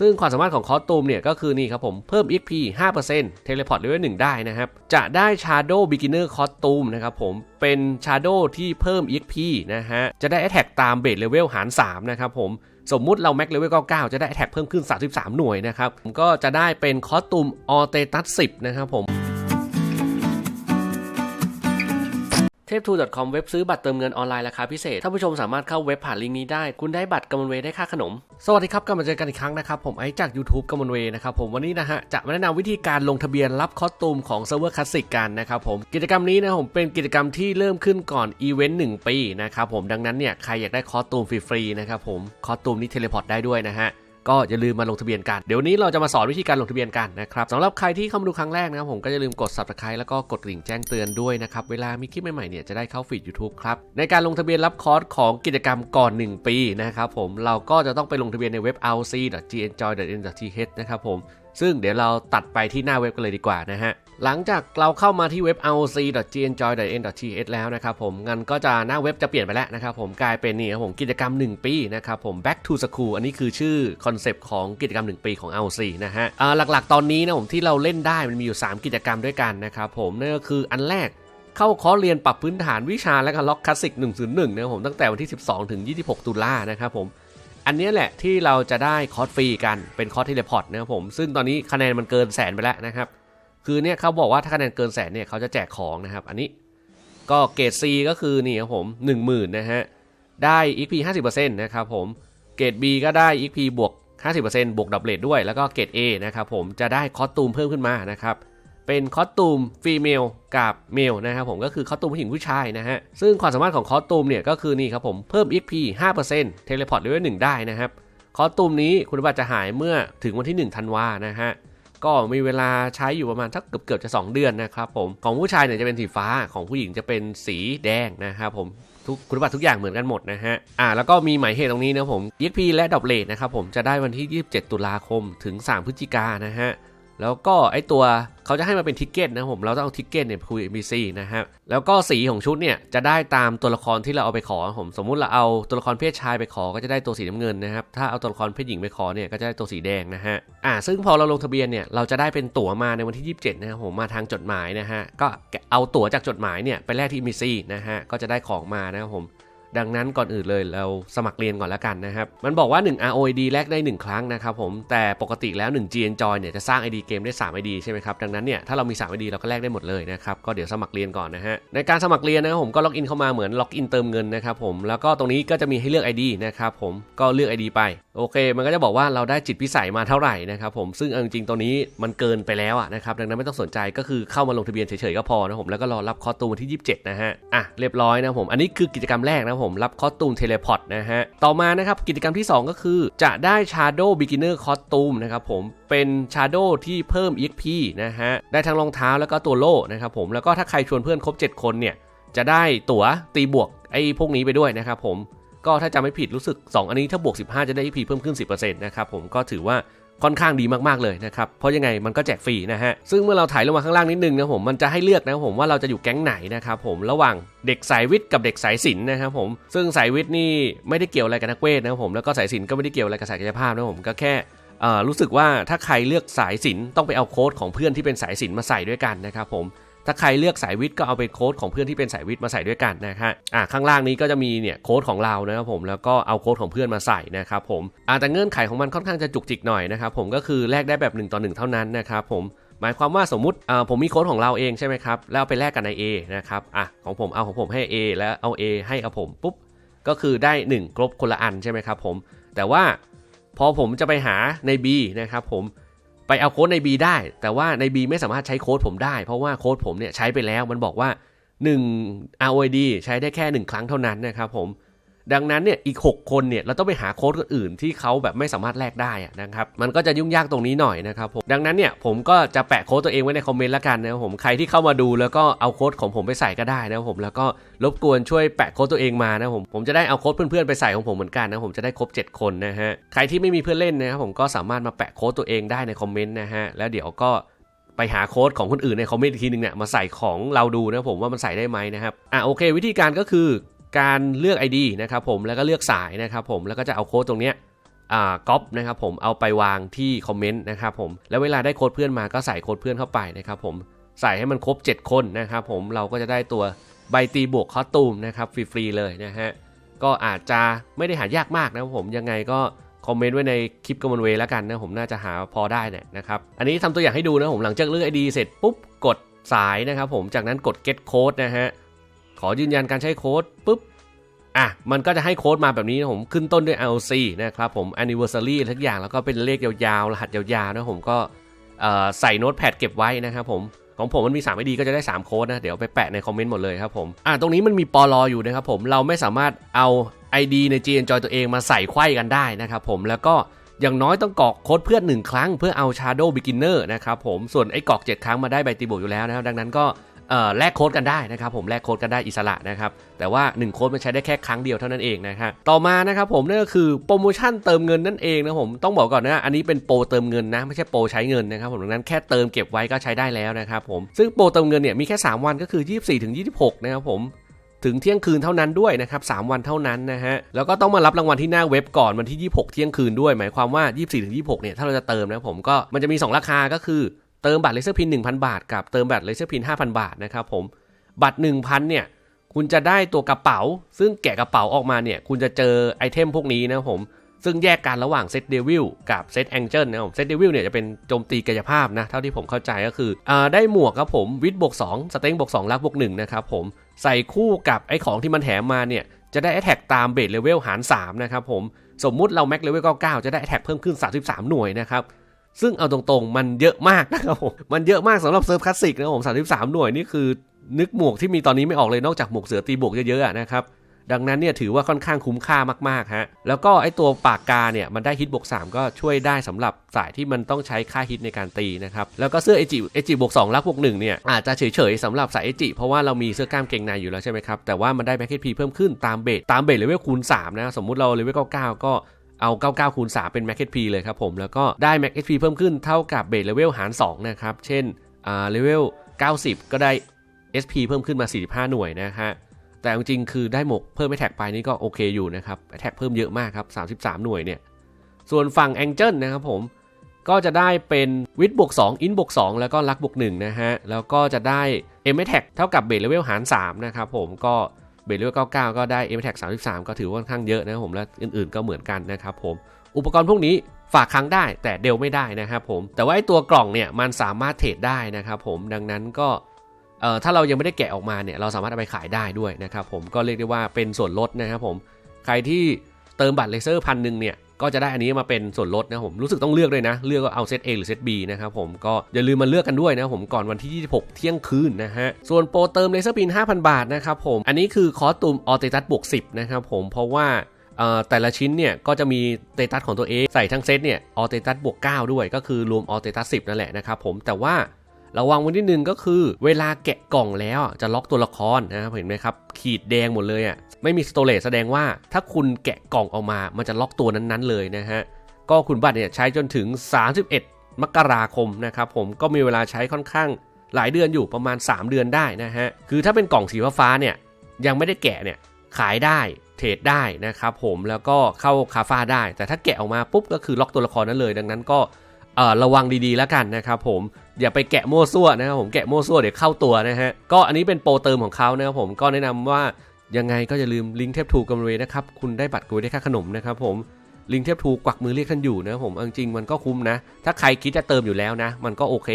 ซึ่งความสามารถของคอสตูมเนี่ยก็คือนี่ครับผมเพิ่ม XP 5%เทเลพอร์ตเลเวล1ได้นะครับ จะได้ Shadow Beginner Costume นะครับผมเป็น Shadow ที่เพิ่ม XP นะฮะ จะได้ Attack ตามเบสเลเวลหาร 3 นะครับผมสมมุติเราแม็กเลเวล99 จะได้ Attack เพิ่มขึ้น 33 หน่วยนะครับ ผมก็จะได้เป็นคอสตูมออเตตัส10 นะครับผม เทพทู .com เว็บซื้อบัตรเติมเงินออนไลน์ราคาพิเศษ ท่านผู้ชมสามารถเข้าเว็บผ่านลิงก์นี้ได้ คุณได้บัตรกำมลเวได้ค่าขนม สวัสดีครับกลับมาเจอกันอีกครั้งนะครับ ผมไอจาก YouTube กำมลเวนะครับผมวันนี้นะฮะ จะมาแนะนำวิธีการลงทะเบียนรับคอสตูมของเซิร์ฟเวอร์คลาสสิกกันนะครับผม กิจกรรมนี้นะผมเป็นกิจกรรมที่เริ่มขึ้นก่อนอีเวนต์1ปีนะครับผมดังนั้นเนี่ยใครอยากได้คอสตูมฟรีๆนะครับผมคอสตูมนี้เทเลพอร์ตได้ด้วยนะฮะ ก็อย่าลืมมาลงทะเบียนกันเดี๋ยวนี้เราจะมาสอนวิธีการลงทะเบียนกันนะครับสำหรับใครที่เข้ามาดูครั้งแรกนะครับผมก็อย่าลืมกด subscribe แล้วก็กดกริ่งแจ้งเตือนด้วยนะครับเวลามีคลิปใหม่ๆเนี่ยจะได้เข้าฟีด YouTube ครับในการลงทะเบียนรับคอร์สของกิจกรรมก่อน 1 ปีนะครับผมเราก็จะต้องไปลงทะเบียนในเว็บ rc.gnjoy.n.th นะครับผมซึ่งเดี๋ยวเราตัดไปที่หน้าเว็บกันเลยดีกว่านะฮะ หลังจากเราเข้ามาที่เว็บ rc.gnjoy.n.th แล้วนะครับผมงันก็จะหน้าเว็บจะเปลี่ยนไปแล้วนะครับผมกลายเป็นนี่ครับผมกิจกรรม 1 ปีนะครับผม back to school อันนี้คือชื่อคอนเซปต์ของกิจกรรม 1 ปีของ rc นะฮะอ่าหลักๆ ตอนนี้นะผมที่เราเล่นได้มันมีอยู่ 3 กิจกรรมด้วยกันนะครับผมนั่นก็คืออันแรกเข้าคอร์สเรียนปรับพื้นฐานวิชาและก็ล็อกคลาสสิก 101นะครับผมตั้งแต่วันที่ 12 ถึง 26 ตุลานะครับผมอันนี้แหละที่เราจะได้คอร์สฟรีกันเป็นคอร์สเทเลพอร์ตนะครับผมซึ่งตอนนี้คะแนนมันเกินแสนไปแล้วนะครับ คือเนี่ยเขาบอกว่าถ้าคะแนนเกินแสนเนี่ยเขาจะแจกของนะครับ อันนี้ก็เกรด C ก็คือนี่ครับผม10,000นะฮะได้ XP 50%นะครับผมเกรด B ก็ได้ XP บวก 50%บวกดับเลด้วย แล้วก็เกรด A นะครับผมจะได้คอสตูมเพิ่มขึ้นมานะครับเป็นคอสตูมฟีเมลกับเมลนะครับผมก็คือคอสตูมผู้หญิงผู้ชายนะฮะซึ่งความสามารถของคอสตูมเนี่ยก็คือนี่ครับผมเพิ่ม XP 5%เทเลพอร์ตเลเวล1ได้นะครับคอสตูมนี้คุณบัตรจะหายเมื่อถึงวันที่1ธันวานะฮะ ก็มีเวลาใช้อยู่ประมาณทักเกือบเกือบจะ 2 เดือนนะครับผมของผู้ชายเนี่ยจะเป็นสีฟ้าของผู้หญิงจะเป็นสีแดงนะครับผมทุกคุณบัตรทุกอย่างเหมือนกันหมดนะฮะ อ่า แล้วก็มีหมายเหตุตรงนี้นะผม EXP และดอบเล e นะครับผมจะได้วันที่ 27 ตุลาคมถึง 3 พฤศจิกานะฮะ แล้วก็ไอตัวเขาจะให้มาเป็นทิกเก็ตนะผมเราต้องเอาทิกเก็ตเนี่ยคุย NPC นะฮะแล้วก็สีของชุดเนี่ยจะได้ตามตัวละครที่เราเอาไปขอผมสมมุติเราเอาตัวละครเพศชายไปขอก็จะได้ตัวสีน้ำเงินนะครับถ้าเอาตัวละครเพศหญิงไปขอเนี่ยก็จะได้ตัวสีแดงนะฮะอ่าซึ่งพอเราลงทะเบียนเนี่ยเราจะได้เป็นตั๋วมาในวันที่ 27นะครับผมมาทางจดหมายนะฮะก็เอาตั๋วจากจดหมายเนี่ยไปแลกที่ NPC นะฮะก็จะได้ของมานะครับผม ดังนั้นก่อนอื่นเลยเราสมัครเรียนก่อนแล้วกันนะครับ มันบอกว่า 1 ROID แลกได้ 1 ครั้งนะครับผม แต่ปกติแล้ว 1 GN Joy เนี่ยจะสร้าง ID เกมได้ 3 ID ใช่ไหมครับ ดังนั้นเนี่ยถ้าเรามี 3 ID เราก็แลกได้หมดเลยนะครับ ก็เดี๋ยวสมัครเรียนก่อนนะฮะ ในการสมัครเรียนนะครับผมก็ล็อกอินเข้ามาเหมือนล็อกอินเติมเงินนะครับผม แล้วก็ตรงนี้ก็จะมีให้เลือก ID นะครับผม ก็เลือก ID ไป โอเค มันก็จะบอกว่าเราได้จิตพิสัยมาเท่าไหร่นะครับผม ซึ่งจริงๆ ตรงนี้มันเกินไปแล้วอะนะครับ ดังนั้นไม่ต้องสนใจก็คือเข้ามาลงทะเบียนเฉยๆก็พอนะผมแล้วก็รอรับคอตูวันที่ 27 นะฮะอะเรียบร้อยนะผมอันนี้คือกิจกรรมแรกนะผมรับคอสตูมเทเลพอร์ตนะฮะ ต่อมานะครับกิจกรรมที่ 2 ก็คือ จะได้ Shadow Beginner Costume นะครับผมเป็น Shadow ที่เพิ่ม EXP นะฮะ ได้ทั้งรองเท้าแล้วก็ตัวโล่นะครับผมแล้วก็ถ้าใครชวนเพื่อนครบ 7 คนเนี่ย จะได้ตั๋วตีบวกไอ้พวกนี้ไปด้วยนะครับผมก็ถ้าจำไม่ผิดรู้สึก 2 อันนี้ถ้าบวก 15 จะได้ EP เพิ่มขึ้น 10%นะครับผมก็ถือว่า ค่อนข้างดีมากๆเลยนะครับเพราะยังไงมันก็แจกฟรีนะฮะซึ่งเมื่อเราถ่ายลงมาข้างล่างนิดนึงนะผมมันจะให้เลือกนะผมว่าเราจะอยู่แก๊งไหนนะครับผมระหว่างเด็กสายวิทย์กับเด็กสายศิลป์นะครับผมซึ่งสายวิทย์นี่ไม่ได้เกี่ยวอะไรกับนักเวทนะครับผมแล้วก็สายศิลป์ก็ไม่ได้เกี่ยวอะไรกับสายกายภาพนะผมก็แค่รู้สึกว่าถ้าใครเลือกสายศิลป์ต้องไปเอาโค้ดของเพื่อนที่เป็นสายศิลป์มาใส่ด้วยกันนะครับผม ถ้าใครเลือกสายวิทย์ก็เอาเป็นโค้ดของเพื่อนที่เป็นสายวิทย์มาใส่ด้วยกันนะฮะอ่าข้างล่างนี้ก็จะมีเนี่ยโค้ดของเรานะครับผมแล้วก็เอาโค้ดของเพื่อนมาใส่นะครับผมอ่าแต่เงื่อนไขของมันค่อนข้างจะจุกจิกหน่อยนะครับผมก็คือแลกได้แบบ1ต่อ1เท่านั้นนะครับผมหมายความว่าสมมุติอ่าผมมีโค้ดของเราเองใช่ไหมครับแล้วไปแลกกับนาย A นะครับอะของผมเอาของผมให้ A แล้วเอา A ให้กับผมปุ๊บก็คือได้ 1 ครบคนละอันใช่ไหมครับผมแต่ว่าพอผมจะไปหาใน B นะครับผม ไปเอาโค้ดใน B ได้ แต่ว่าใน B ไม่สามารถใช้โค้ดผมได้ เพราะว่าโค้ดผมเนี่ยใช้ไปแล้วมันบอกว่า 1 ROID ใช้ได้แค่ 1 ครั้งเท่านั้นนะครับผม ดังนั้นเนี่ยอีก 6 คนเนี่ยเราต้องไปหาโค้ดคนอื่นที่เขาแบบไม่สามารถแลกได้นะครับมันก็จะยุ่งยากตรงนี้หน่อยนะครับผมดังนั้นเนี่ยผมก็จะแปะโค้ดตัวเองไว้ในคอมเมนต์ละกันนะครับผมใครที่เข้ามาดูแล้วก็เอาโค้ดของผมไปใส่ก็ได้นะครับผมแล้วก็รบกวนช่วยแปะโค้ดตัวเองมานะผมผมจะได้เอาโค้ดเพื่อนๆไปใส่ของผมเหมือนกันนะผมจะได้ครบ 7 คนนะฮะใครที่ไม่มีเพื่อนเล่นนะครับผมก็สามารถมาแปะโค้ดตัวเองได้ในคอมเมนต์นะฮะแล้วเดี๋ยวก็ไปหาโค้ดของคนอื่นในคอมเมนต์อีกทีหนึงเนี่ยมาใส่ของเราดูนะผมว่ามันใส่ได้ไหมนะครับอะโอเค วิธีการก็คือ การเลือก ID นะครับผมแล้วก็เลือกสายนะครับผมแล้วก็จะเอาโค้ดตรงเนี้ยอ่าก๊อปนะครับผมเอาไปวางที่คอมเมนต์นะครับผมแล้วเวลาได้โค้ดเพื่อนมาก็ใส่โค้ดเพื่อนเข้าไปนะครับผมใส่ให้มันครบ 7 คนนะครับผมเราก็จะได้ตัวใบตีบวกคอตูมนะครับฟรีๆเลยนะฮะก็อาจจะไม่ได้หายากมากนะครับผมยังไงก็คอมเมนต์ไว้ในคลิปกมันเวแล้วกันนะผมน่าจะหาพอได้เนี่ยนะครับอันนี้ทำตัวอย่างให้ดูนะผมหลังจากเลือก ID เสร็จปุ๊บกดสายนะครับผมจากนั้นกด get code นะฮะ ขอยืนยันการใช้โค้ดปุ๊บ อะ มันก็จะให้โค้ดมาแบบนี้นะผมขึ้นต้นด้วย LC นะครับผม anniversary ทุกอย่างแล้วก็เป็นเลขยาวๆ รหัสยาวๆ นะผมก็ใส่โน้ตแพดเก็บไว้นะครับผมของผมมันมี3 ID ก็จะได้ 3 โค้ดนะ เดี๋ยวไปแปะในคอมเมนต์หมดเลยครับผม อะตรงนี้มันมีปลออยู่นะครับผม เราไม่สามารถเอา ID ใน G Enjoy ตัวเองมาใส่ไขว้กันได้นะครับผม แล้วก็อย่างน้อยต้องกรอกโค้ดเพื่อน 1 ครั้งเพื่อเอา Shadow Beginner นะครับผม ส่วนไอ้กรอก 7 ครั้งมาได้ใบตีบกอยู่แล้วนะครับ ดังนั้นก็ แลกโค้ดกันได้นะครับผมแลกโค้ดกันได้อิสระนะครับแต่ว่า 1 โค้ดมันใช้ได้แค่ครั้งเดียวเท่านั้นเองนะครับต่อมานะครับผมนั่นก็คือโปรโมชั่นเติมเงินนั่นเองนะผมต้องบอกก่อนนะอันนี้เป็นโปรเติมเงินนะไม่ใช่โปรใช้เงินนะครับผมดังนั้นแค่เติมเก็บไว้ก็ใช้ได้แล้วนะครับผมซึ่งโปรเติมเงินเนี่ยมีแค่ 3 วันก็คือ 24ถึง26 นะครับผมถึงเที่ยงคืนเท่านั้นด้วยนะครับ 3 วันเท่านั้นนะฮะ แล้วก็ต้องมารับรางวัลที่หน้าเว็บก่อนวันที่ 26 เที่ยงคืนด้วย หมายความว่า 24ถึง26 เนี่ย ถ้าเราจะเติมนะผมก็มันจะมี 2 ราคาก็คือ เติมบัตรเลเซอร์พิน1,000 บาท กับเติมบัตรเลเซอร์พิน5,000 บาทนะครับผมบัตร 1,000 เนี่ย คุณจะได้ตัวกระเป๋า ซึ่งแกะกระเป๋าออกมาเนี่ย คุณจะเจอไอเทมพวกนี้นะผม ซึ่งแยกกันระหว่างเซตเดวิลกับเซตแองเจิลนะครับผมเซตเดวิลเนี่ยจะเป็นโจมตีกายภาพนะ เท่าที่ผมเข้าใจก็คืออได้หมวกครับผมวิทบวก2สเต็งบวก2ลักบวก1นะครับผมใส่คู่กับไอของที่มันแถมมาเนี่ยจะได้แอ t แทกตามเบสเลเวลหาร3นะครับผมสมมุติเราแม็กเลเวล99จะได้แอ t แทกเพิ่มขึ้น 33 หน่วยนะครับ ซึ่งเอาตรงๆ มันเยอะมากนะครับผมมันเยอะมากสำหรับเซิร์ฟคลาสสิกนะครับผม33หน่วยนี่คือ นึกหมวกที่มีตอนนี้ไม่ออกเลยนอกจากหมวกเสือตีบวกเยอะๆนะครับดังนั้นเนี่ยถือว่าค่อนข้างคุ้มค่ามากๆฮะ แล้วก็ไอตัวปากกาเนี่ยมันได้ฮิตบวก3 ก็ช่วยได้สำหรับสายที่มันต้องใช้ค่าฮิตในการตีนะครับ แล้วก็เสื้อเอจิเอจิบวก2ลักบวก1เนี่ยอาจจะเฉยๆสำหรับสายเอจิเพราะว่าเรามีเสื้อกล้ามเกงในอยู่แล้วใช่ไหมครับ แต่ว่ามันได้แม็กเก็ตพีเพิ่มขึ้นตามเบสตามเบสเลเวลคูณ3นะสมมุติเราเลเวล99ก็ เอา 99คูณ3เป็น Max HP เลยครับผม แล้วก็ได้ Max HP เพิ่มขึ้นเท่ากับเบสเลเวลหาร 2 นะครับ เช่นอ่าเลเวล90 ก็ได้ SP เพิ่มขึ้นมา 45 หน่วยนะฮะแต่จริงๆคือได้หมกเพิ่มไปแท็กไปนี่ก็โอเคอยู่นะครับแท็กเพิ่มเยอะมากครับ 33 หน่วยเนี่ย ส่วนฝั่ง Angel นะครับผม ก็จะได้เป็นวิทบวก2อินบวก2แล้วก็ลักบวก1นะฮะ แล้วก็จะได้ m a t a g เท่ากับเบสเลเวลหาร3นะครับผม ก็ เบลเลอร์99 ก็ได้ m t a g 33 ก็ถือว่าค่อนข้างเยอะนะครับผม และอื่นๆก็เหมือนกันนะครับผม อุปกรณ์พวกนี้ฝากครั้งได้แต่เดลไม่ได้นะครับผม แต่ว่าไอตัวกล่องเนี่ยมันสามารถเทรดได้นะครับผม ดังนั้นก็เอ่อถ้าเรายังไม่ได้แกะออกมาเนี่ยเราสามารถเอาไปขายได้ด้วยนะครับผม ก็เรียกได้ว่าเป็นส่วนลดนะครับผม ใครที่เติมบัตรเลเซอร์พันหนึ่งเนี่ย ก็จะได้อันนี้มาเป็นส่วนลดนะผมรู้สึกต้องเลือกเลยนะ เลือกว่าเอาเซต A หรือเซต B นะครับผมก็อย่าลืมมาเลือกกันด้วยนะผมก่อนวันที่ 26 เที่ยงคืนนะฮะส่วนโปรเติมเลเซอร์พิน5,000 บาทนะครับผมอันนี้คือคอสตูมออเตตัสบวก10นะครับผมเพราะว่าเอ่อแต่ละชิ้นเนี่ยก็จะมีเตตัสของตัวเองใส่ทั้งเซตเนี่ยออเตตัสบวก9ด้วยก็คือรวมออเตตัส10 นั่นแหละนะครับผมแต่ว่าระวังไว้นิดนึงก็คือ เวลาแกะกล่องแล้วจะล็อกตัวละครนะครับเห็นไหมครับ ขีดแดงหมดเลยอะไม่มีสโตรเลจแสดงว่าถ้าคุณแกะกล่องออกมา มันจะล็อกตัวนั้นๆเลยนะฮะ ก็คุณบัตรเนี่ยใช้จนถึง 31 มกราคมนะครับผมก็มีเวลาใช้ค่อนข้างหลายเดือนอยู่ประมาณ 3 เดือนได้นะฮะ คือถ้าเป็นกล่องสีฟ้าเนี่ยยังไม่ได้แกะเนี่ยขายได้เทรดได้นะครับผมแล้วก็เข้าคาฟ้าได้ แต่ถ้าแกะออกมาปุ๊บก็คือล็อกตัวละครนั้นเลย ดังนั้นก็ เอ่อระวังดีๆแล้วกันนะครับผมอย่าไปแกะมั่ซั่วนะครับผมแกะมั่ซั่วเดี๋ยวเข้าตัวนะฮะก็อันนี้เป็นโปรเติมของเขานะครับผมก็แนะนำว่ายังไงก็อย่าลืมลิงก์เทปทูกำเวนะครับคุณได้บัตรกูได้ค่าขนมนะครับผมลิงก์เทปทูกวักมือเรียกท่านอยู่นะครับผมเอาจริงๆมันก็คุ้มนะ ถ้าใครคิดจะเติมอยู่แล้วนะ มันก็โอเค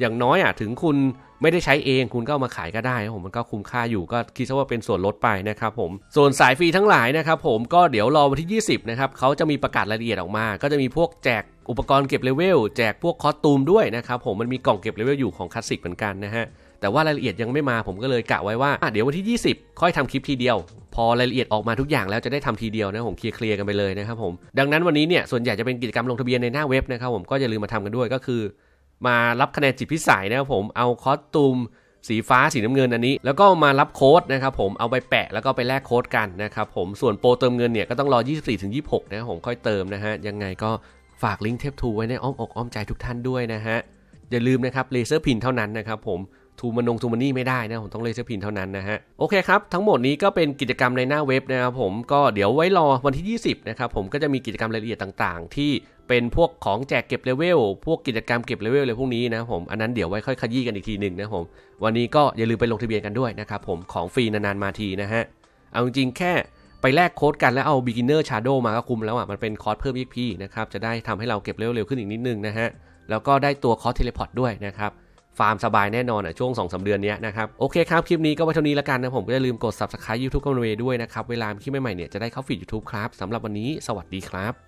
อย่างน้อยอะถึงคุณ ไม่ได้ใช้เองคุณก็เอามาขายก็ได้นะผมมันก็คุ้มค่าอยู่ก็คิดซะว่าเป็นส่วนลดไปนะครับผมส่วนสายฟรีทั้งหลายนะครับผมก็เดี๋ยวรอวันที่ 20นะครับเขาจะมีประกาศรายละเอียดออกมา ก็จะมีพวกแจกอุปกรณ์เก็บเลเวลแจกพวกคอสตูมด้วยนะครับผมมันมีกล่องเก็บเลเวลอยู่ของคลาสสิกเหมือนกันนะฮะแต่ว่ารายละเอียดยังไม่มาผมก็เลยกะไว้ว่าเดี๋ยววันที่ 20 ค่อยทำคลิปทีเดียว พอรายละเอียดออกมาทุกอย่างแล้วจะได้ทำทีเดียวนะผมเคลียร์กันไปเลยนะครับผมดังนั้นวันนี้เนี่ยส่วนใหญ่จะเป็นกิจกรรมลงทะเบียนในหน้าเว็บนะครับผมก็อย่าลืมมาทำกันด้วยก็คือ มารับคะแนนจิตพิสัยนะครับผมเอาคอสตูมสีฟ้าสีน้ำเงินอันนี้ แล้วก็มารับโค้ดนะครับผมเอาไปแปะแล้วก็ไปแลกโค้ดกันนะครับผมส่วนโปรเติมเงินเนี่ยก็ต้องรอ 24ถึง26 นะครับผมค่อยเติมนะฮะยังไงก็ฝากลิงก์เทปทูไว้ในอ้อมอกอ้อมใจทุกท่านด้วยนะฮะอย่าลืมนะครับเลเซอร์พินเท่านั้นนะครับผม ทูมันงทูมันนี่ไม่ได้นะผมต้องเลเซอร์พินเท่านั้นนะฮะโอเคครับ ทั้งหมดนี้ก็เป็นกิจกรรมในหน้าเว็บนะครับผมก็เดี๋ยวไว้รอวันที่ 20 นะครับผมก็จะมีกิจกรรมรายละเอียดต่างๆ ที่เป็นพวกของแจกเก็บเลเวลพวกกิจกรรมเก็บเลเวลอะไรพวกนี้นะผมอันนั้นเดี๋ยวไว้ค่อยขยี้กันอีกทีหนึ่งนะผมวันนี้ก็อย่าลืมไปลงทะเบียนกันด้วยนะครับผมของฟรีนานๆมาทีนะฮะเอาจริงแค่ไปแลกโค้ดกันแล้วเอา beginner shadow มาก็คุ้มแล้วอะมันเป็นคอร์สเพิ่ม EP นะครับจะได้ทำให้เราเก็บเลเวลเร็วขึ้นอีกนิดนึงนะฮะแล้วก็ได้ตัวคอร์สเทเลพอร์ตด้วยนะครับ ฟาร์มสบายแน่นอนอะช่วง2-3เดือนนี้นะครับ โอเคครับ คลิปนี้ก็ไว้เท่านี้แล้วกันนะผมก็อย่าลืมกด subscribe YouTube กันเวด้วยนะครับ เวลาคลิปใหม่ๆเนี่ยจะได้เข้าฟีด YouTube ครับสำหรับวันนี้สวัสดีครับ